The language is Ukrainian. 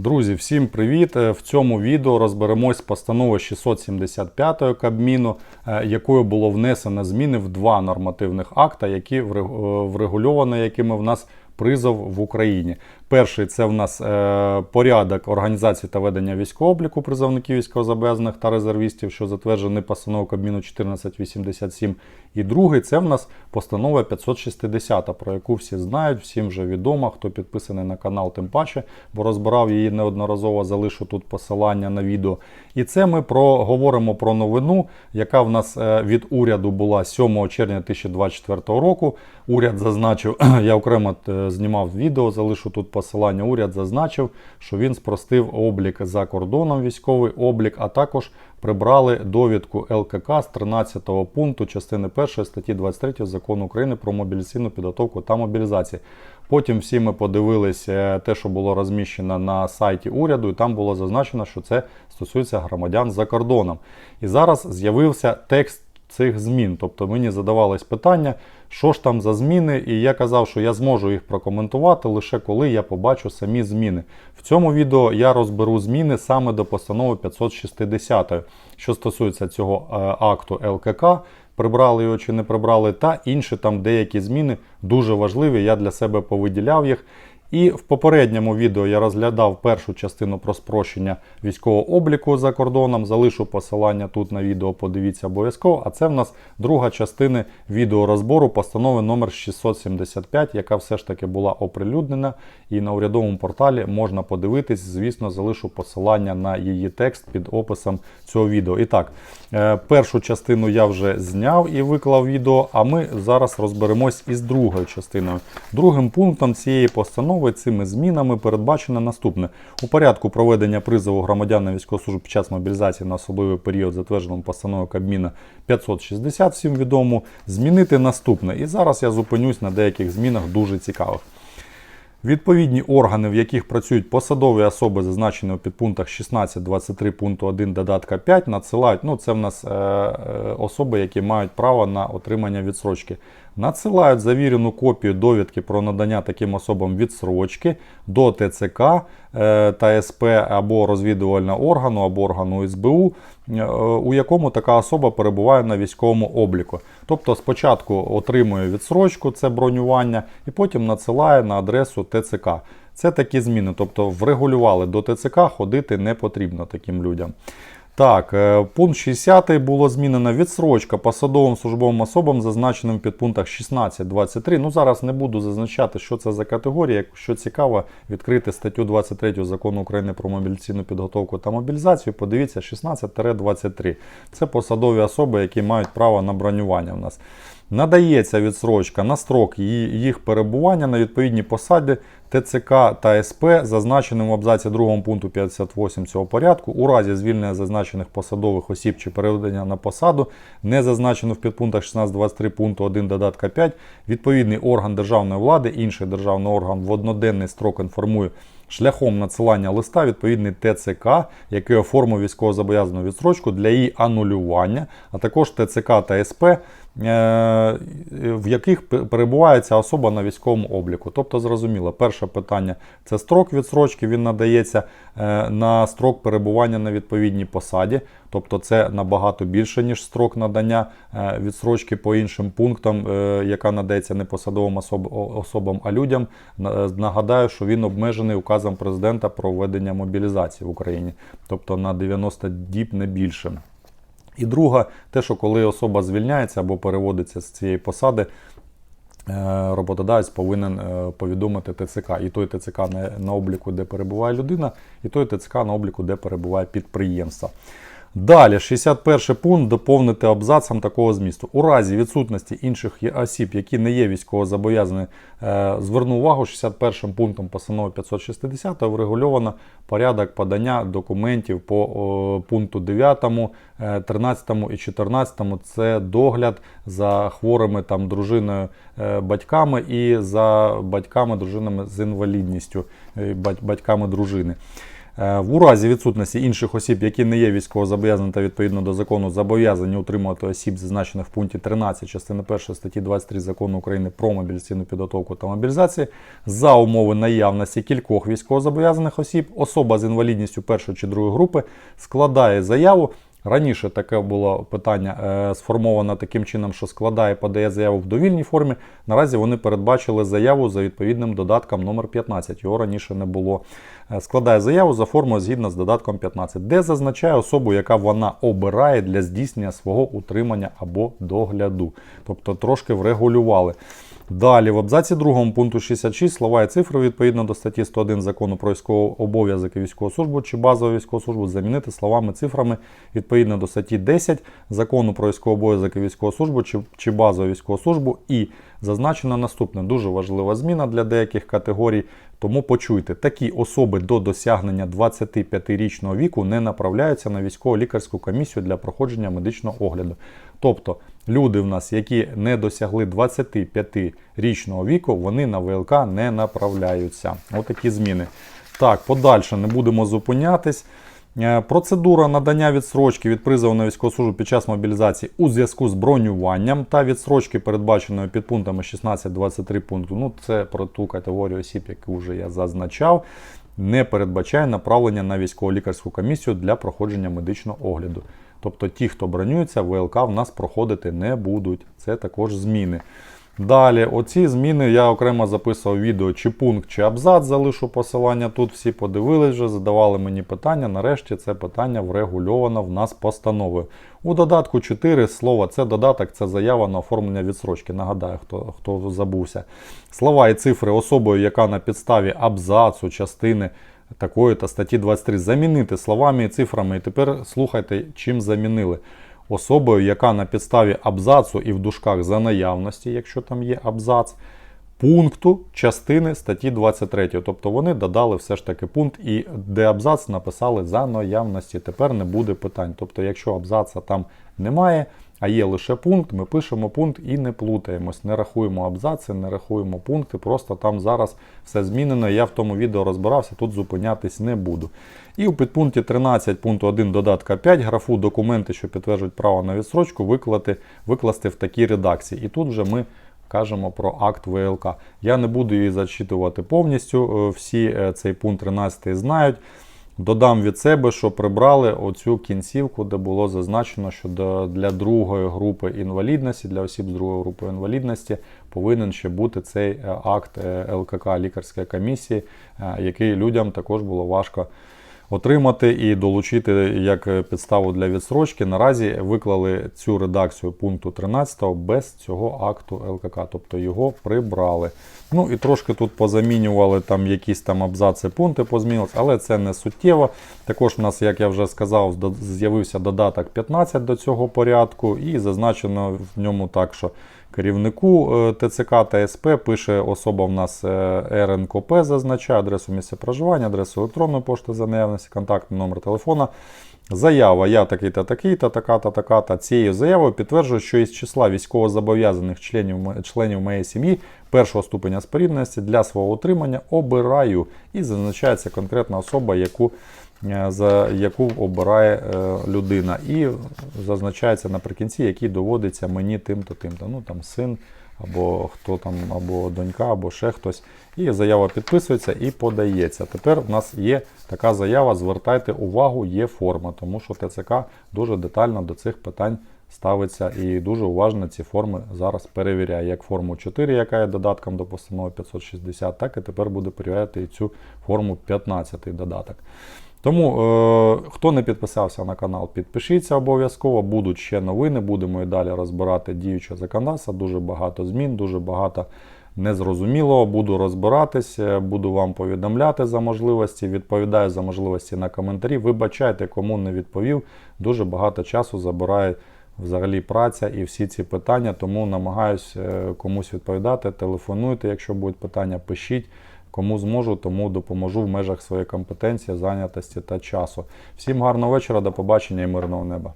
Друзі, всім привіт! Е, В цьому відео розберемось з постановою 675 Кабміну, е, якою було внесено зміни в два нормативних акта, які е, врегульовані, якими в нас призов в Україні. Перший це в нас порядок організації та ведення військового обліку призовників військовозобов'язаних та резервістів, що затверджений постановою Кабміну 1487. І другий це в нас постанова 560, про яку всі знають, всім вже відомо. Хто підписаний на канал, тим паче, бо розбирав її неодноразово, залишу тут посилання на відео. І це ми про, говоримо про новину, яка в нас е, від уряду була 7 червня 2024 року. Уряд зазначив, я окремо е, знімав відео, залишу тут посилання. Уряд зазначив, що він спростив облік за кордоном, військовий облік, а також прибрали довідку ЛКК з 13 пункту частини 1 статті 23 закону України про мобілізаційну підготовку та мобілізацію. Потім всі ми подивилися те, що було розміщено на сайті уряду, і там було зазначено, що це стосується громадян за кордоном. І зараз з'явився текст цих змін. Тобто мені задавались питання, що ж там за зміни, і я казав, що я зможу їх прокоментувати лише коли я побачу самі зміни. В цьому відео я розберу зміни саме до постанови 560, що стосується цього е, акту ЛКК. Прибрали його чи не прибрали, та інші там деякі зміни дуже важливі. Я для себе повиділяв їх. І в попередньому відео я розглядав першу частину про спрощення військового обліку за кордоном. Залишу посилання тут на відео, подивіться обов'язково. А це в нас друга частина відеорозбору постанови номер 675, яка все ж таки була оприлюднена. І на урядовому порталі можна подивитись. Звісно, залишу посилання на її текст під описом цього відео. І так, е, першу частину я вже зняв і виклав відео. А ми зараз розберемось із другою частиною. Другим пунктом цієї постанови цими змінами передбачено наступне: у порядку проведення призову громадян на військову під час мобілізації на особливий період, затвердженому постановою Кабміна 560, всім відомо, змінити наступне. І зараз я зупинюсь на деяких змінах дуже цікавих. Відповідні органи, в яких працюють посадові особи, зазначені у підпунктах 16, 23 пункту 1 додатка 5, надсилають, ну це в нас е, е, особи, які мають право на отримання відсрочки. Надсилають завірену копію довідки про надання таким особам відсрочки до ТЦК е, та СП або розвідувального органу, або органу СБУ, е, у якому така особа перебуває на військовому обліку. Тобто спочатку отримує відсрочку, це бронювання, і потім надсилає на адресу ТЦК. Це такі зміни. Тобто врегулювали до ТЦК, ходити не потрібно таким людям. Так, е, пункт 60 було змінено відсрочка посадовим службовим особам, зазначеним в підпунктах 16-23. Ну зараз не буду зазначати, що це за категорія. Якщо цікаво, відкрити статтю 23 закону України про мобілізаційну підготовку та мобілізацію. Подивіться 16-23. Це посадові особи, які мають право на бронювання в нас. Надається відсрочка на строк їх перебування на відповідній посаді ТЦК та СП, зазначеним в абзаці 2 пункту 58 цього порядку, у разі звільнення зазначених посадових осіб чи переведення на посаду, не зазначено в підпунктах 16-23 пункту 1 додатка 5, відповідний орган державної влади, інший державний орган в одноденний строк інформує шляхом надсилання листа відповідний ТЦК, який оформив військовозобов'язану відстрочку для її анулювання, а також ТЦК та СП, в яких пе- перебуває ця особа на військовому обліку. Тобто, зрозуміло, перше питання це строк відстрочки, він надається е, на строк перебування на відповідній посаді. Тобто це набагато більше, ніж строк надання е, відстрочки по іншим пунктам, е, яка надається не посадовим особам, а людям. Е, Нагадаю, що він обмежений указом президента про введення мобілізації в Україні, тобто на 90 діб не більше. І друга, те, що коли особа звільняється або переводиться з цієї посади, е, роботодавець повинен е, повідомити ТЦК. І той ТЦК на, на обліку, де перебуває людина, і той ТЦК на обліку, де перебуває підприємство. Далі, 61 пункт доповнити абзацом такого змісту. У разі відсутності інших осіб, які не є військовозобов'язані, е, зверну увагу, 61 пунктом постанови 560 врегульовано порядок подання документів по пункту 9, е, 13 і 14. Це догляд за хворими там дружиною, е, батьками і за батьками, дружинами з інвалідністю, е, батьками дружини. Е, В разі відсутності інших осіб, які не є військовозобов'язані та відповідно до закону зобов'язані утримувати осіб, зазначених в пункті 13 частини 1 статті 23 закону України про мобілізаційну підготовку та мобілізацію, за умови наявності кількох військовозобов'язаних осіб, особа з інвалідністю першої чи другої групи складає заяву. Раніше таке було питання е, сформовано таким чином, що складає, подає заяву в довільній формі. Наразі вони передбачили заяву за відповідним додатком номер 15. Його раніше не було. Е, складає заяву за формою згідно з додатком 15, де зазначає особу, яка вона обирає для здійснення свого утримання або догляду. Тобто трошки врегулювали. Далі, в абзаці 2 пункту 66 слова і цифри відповідно до статті 101 закону про військовий обов'язок і військову службу чи базову військову службу замінити словами цифрами відповідно до статті 10 закону про військовий обов'язок і військову службу чи, чи базову військову службу. І зазначено наступне дуже важлива зміна для деяких категорій. Тому почуйте, такі особи до досягнення 25-річного віку не направляються на військово-лікарську комісію для проходження медичного огляду. Тобто люди в нас, які не досягли 25-річного віку, вони на ВЛК не направляються. Отакі зміни. Так, подальше не будемо зупинятись. Е, Процедура надання відсрочки від призову на військову службу під час мобілізації у зв'язку з бронюванням та відсрочки, передбаченої під пунктами 16-23 пункту. Ну, це про ту категорію осіб, яку вже я зазначав, не передбачає направлення на військово-лікарську комісію для проходження медичного огляду. Тобто ті, хто бронюється, ВЛК в нас проходити не будуть. Це також зміни. Далі, оці зміни я окремо записував відео, чи пункт, чи абзац, залишу посилання тут. Всі подивились вже, задавали мені питання. Нарешті це питання врегульовано в нас постановою. У додатку 4 слова це додаток, це заява на оформлення відсрочки. Нагадаю, хто, хто забувся. Слова і цифри особою, яка на підставі абзацу, частини такої та статті 23 замінити словами і цифрами. І тепер слухайте, чим замінили особою, яка на підставі абзацу і в дужках за наявності, якщо там є абзац, пункту частини статті 23. Тобто вони додали все ж таки пункт і де абзац написали за наявності. Тепер не буде питань. Тобто, якщо абзаца там немає, а є лише пункт, ми пишемо пункт і не плутаємось, не рахуємо абзаци, не рахуємо пункти. Просто там зараз все змінено. Я в тому відео розбирався, тут зупинятись не буду. І у підпункті 13 пункту 1 додатка 5 графу документи, що підтверджують право на відсрочку, виклати, викласти в такій редакції. І тут вже ми кажемо про акт ВЛК. Я не буду її зачитувати повністю. е, Всі е, цей пункт 13 знають. Додам від себе, що прибрали оцю кінцівку, де було зазначено, що для другої групи інвалідності, для осіб з другої групи інвалідності, повинен ще бути цей е, акт е, ЛКК лікарської комісії, е, який людям також було важко отримати і долучити як е, підставу для відсрочки. Наразі виклали цю редакцію пункту 13 без цього акту ЛКК, тобто його прибрали. Ну і трошки тут позамінювали там якісь там абзаци, пункти позмінились, але це не суттєво. Також в нас, як я вже сказав, з'явився додаток 15 до цього порядку, і зазначено в ньому так, що керівнику е, ТЦК та СП пише особа в нас е, РНКП, зазначає адресу місця проживання, адресу електронної пошти за наявності, контактний номер телефона. Заява я такий-то, такий-то, така-то, така-то. Цією заявою підтверджую, що із числа військовозобов'язаних членів, членів моєї сім'ї першого ступеня спорідності для свого утримання обираю. І зазначається конкретна особа, яку, за яку обирає е, людина. І зазначається наприкінці, який доводиться мені тим-то, тим-то. Ну там син, або хто там, або донька, або ще хтось. І заява підписується і подається. Тепер в нас є така заява. Звертайте увагу, є форма, тому що ТЦК дуже детально до цих питань ставиться і дуже уважно ці форми зараз перевіряє. Як форму 4, яка є додатком до постанови 560, так і тепер буде перевіряти і цю форму 15 додаток. Тому, е, хто не підписався на канал, підпишіться обов'язково. Будуть ще новини, будемо і далі розбирати діюче законодавство. Дуже багато змін, дуже багато незрозумілого. Буду розбиратись, е, буду вам повідомляти за можливості, відповідаю за можливості на коментарі. Вибачайте, кому не відповів. Дуже багато часу забирає взагалі праця і всі ці питання, тому намагаюсь е, комусь відповідати. Телефонуйте, якщо будуть питання, пишіть. Кому зможу, тому допоможу в межах своєї компетенції, зайнятості та часу. Всім гарного вечора, до побачення і мирного неба.